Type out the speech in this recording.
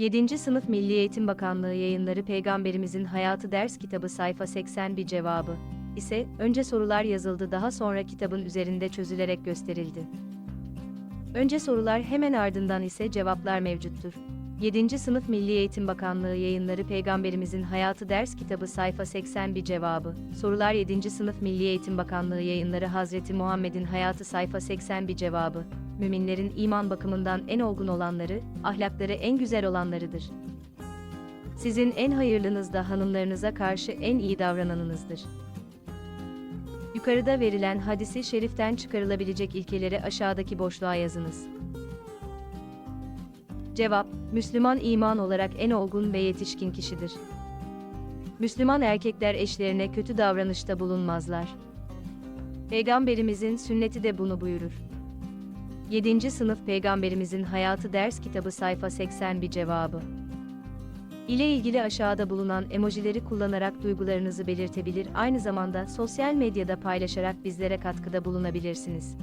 7. Sınıf Milli Eğitim Bakanlığı yayınları Peygamberimizin Hayatı ders kitabı sayfa 80 bir cevabı ise önce sorular yazıldı daha sonra kitabın üzerinde çözülerek gösterildi. Önce sorular hemen ardından ise cevaplar mevcuttur. 7. Sınıf Milli Eğitim Bakanlığı yayınları Peygamberimizin Hayatı ders kitabı sayfa 80 bir cevabı. Sorular 7. Sınıf Milli Eğitim Bakanlığı yayınları Hazreti Muhammed'in Hayatı sayfa 80 bir cevabı. Müminlerin iman bakımından en olgun olanları, ahlakları en güzel olanlarıdır. Sizin en hayırlınız da hanımlarınıza karşı en iyi davrananınızdır. Yukarıda verilen hadisi şeriften çıkarılabilecek ilkeleri aşağıdaki boşluğa yazınız. Cevap, Müslüman iman olarak en olgun ve yetişkin kişidir. Müslüman erkekler eşlerine kötü davranışta bulunmazlar. Peygamberimizin sünneti de bunu buyurur. 7. Sınıf Peygamberimizin Hayatı ders kitabı sayfa 80 bir cevabı. ile ilgili aşağıda bulunan emojileri kullanarak duygularınızı belirtebilir aynı zamanda sosyal medyada paylaşarak bizlere katkıda bulunabilirsiniz.